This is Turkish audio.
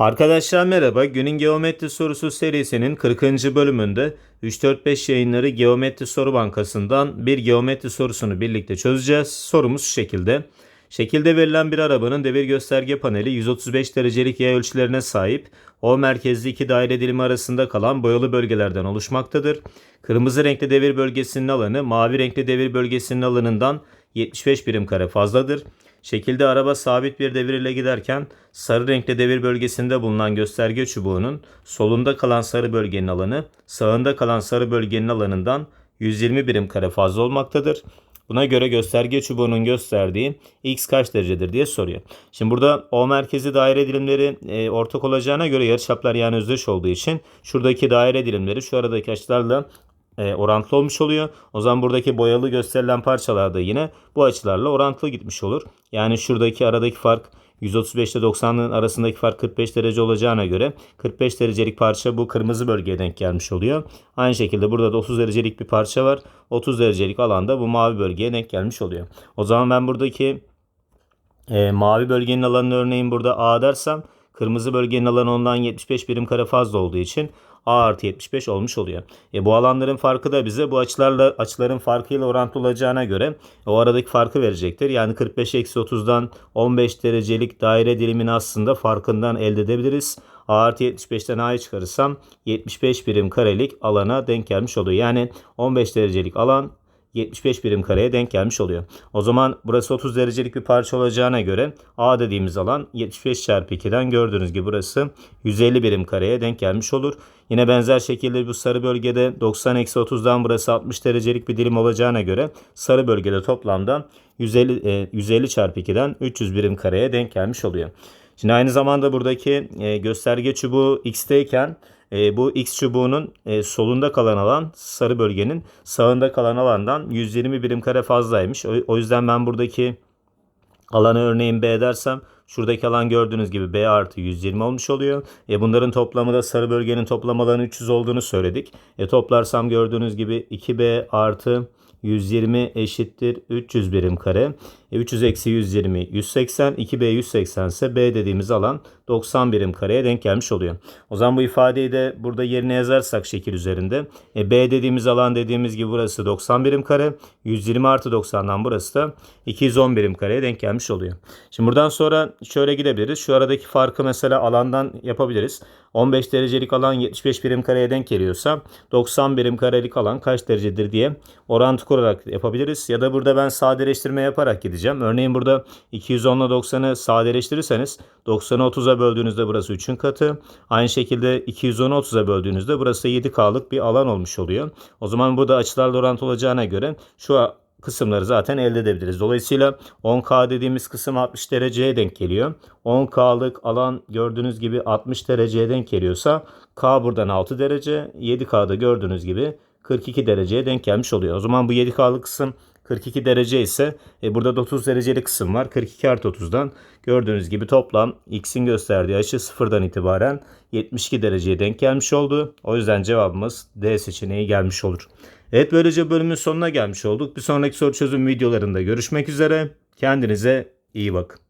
Arkadaşlar merhaba. Günün geometri sorusu serisinin 40. bölümünde 345 yayınları Geometri Soru Bankası'ndan bir geometri sorusunu birlikte çözeceğiz. Sorumuz şu şekilde. Şekilde verilen bir arabanın devir gösterge paneli 135 derecelik yay ölçülerine sahip. O merkezli iki daire dilimi arasında kalan boyalı bölgelerden oluşmaktadır. Kırmızı renkli devir bölgesinin alanı mavi renkli devir bölgesinin alanından 75 birim kare fazladır. Şekilde araba sabit bir devir ile giderken sarı renkli devir bölgesinde bulunan gösterge çubuğunun solunda kalan sarı bölgenin alanı sağında kalan sarı bölgenin alanından 120 birim kare fazla olmaktadır. Buna göre gösterge çubuğunun gösterdiği x kaç derecedir diye soruyor. Şimdi burada O merkezi daire dilimleri e, ortak olacağına göre yarıçaplar yani özdeş olduğu için şuradaki daire dilimleri şu aradaki açılarla e, orantılı olmuş oluyor. O zaman buradaki boyalı gösterilen parçalar da yine bu açılarla orantılı gitmiş olur. Yani şuradaki aradaki fark 135 ile 90'ın arasındaki fark 45 derece olacağına göre 45 derecelik parça bu kırmızı bölgeye denk gelmiş oluyor. Aynı şekilde burada da 30 derecelik bir parça var. 30 derecelik alanda bu mavi bölgeye denk gelmiş oluyor. O zaman ben buradaki e, mavi bölgenin alanını örneğin burada A dersem kırmızı bölgenin alanı ondan 75 birim kare fazla olduğu için A artı 75 olmuş oluyor. E, bu alanların farkı da bize bu açılarla açıların farkıyla orantılı olacağına göre o aradaki farkı verecektir. Yani 45 eksi 30'dan 15 derecelik daire dilimini aslında farkından elde edebiliriz. A artı 75'ten A'yı çıkarırsam 75 birim karelik alana denk gelmiş oluyor. Yani 15 derecelik alan 75 birim kareye denk gelmiş oluyor. O zaman burası 30 derecelik bir parça olacağına göre A dediğimiz alan 75 çarpı 2'den gördüğünüz gibi burası 150 birim kareye denk gelmiş olur. Yine benzer şekilde bu sarı bölgede 90 eksi 30'dan burası 60 derecelik bir dilim olacağına göre sarı bölgede toplamda 150, e, 150 çarpı 2'den 300 birim kareye denk gelmiş oluyor. Şimdi aynı zamanda buradaki e, gösterge çubuğu x'teyken e, bu x çubuğunun e, solunda kalan alan sarı bölgenin sağında kalan alandan 120 birim kare fazlaymış. O, o yüzden ben buradaki alanı örneğin B dersem şuradaki alan gördüğünüz gibi B artı 120 olmuş oluyor. E, bunların toplamı da sarı bölgenin toplam alanı 300 olduğunu söyledik. E, toplarsam gördüğünüz gibi 2B artı 120 eşittir 300 birim kare. E, 300 eksi 120 180. 2B 180 ise B dediğimiz alan 90 birim kareye denk gelmiş oluyor. O zaman bu ifadeyi de burada yerine yazarsak şekil üzerinde. E, B dediğimiz alan dediğimiz gibi burası 90 birim kare. 120 artı 90'dan burası da 210 birim kareye denk gelmiş oluyor. Şimdi buradan sonra şöyle gidebiliriz. Şu aradaki farkı mesela alandan yapabiliriz. 15 derecelik alan 75 birim kareye denk geliyorsa 90 birim karelik alan kaç derecedir diye orantı kurarak yapabiliriz. Ya da burada ben sadeleştirme yaparak gideceğim. Örneğin burada 210 ile 90'ı sadeleştirirseniz 90'ı 30'a böldüğünüzde burası 3'ün katı. Aynı şekilde 210'u 30'a böldüğünüzde burası 7K'lık bir alan olmuş oluyor. O zaman burada açılarla orantı olacağına göre şu kısımları zaten elde edebiliriz. Dolayısıyla 10K dediğimiz kısım 60 dereceye denk geliyor. 10K'lık alan gördüğünüz gibi 60 dereceye denk geliyorsa K buradan 6 derece, 7K'da gördüğünüz gibi 42 dereceye denk gelmiş oluyor. O zaman bu 7K'lık kısım 42 derece ise e, burada da 30 dereceli kısım var. 42 artı 30'dan gördüğünüz gibi toplam x'in gösterdiği açı sıfırdan itibaren 72 dereceye denk gelmiş oldu. O yüzden cevabımız D seçeneği gelmiş olur. Evet böylece bölümün sonuna gelmiş olduk. Bir sonraki soru çözüm videolarında görüşmek üzere. Kendinize iyi bakın.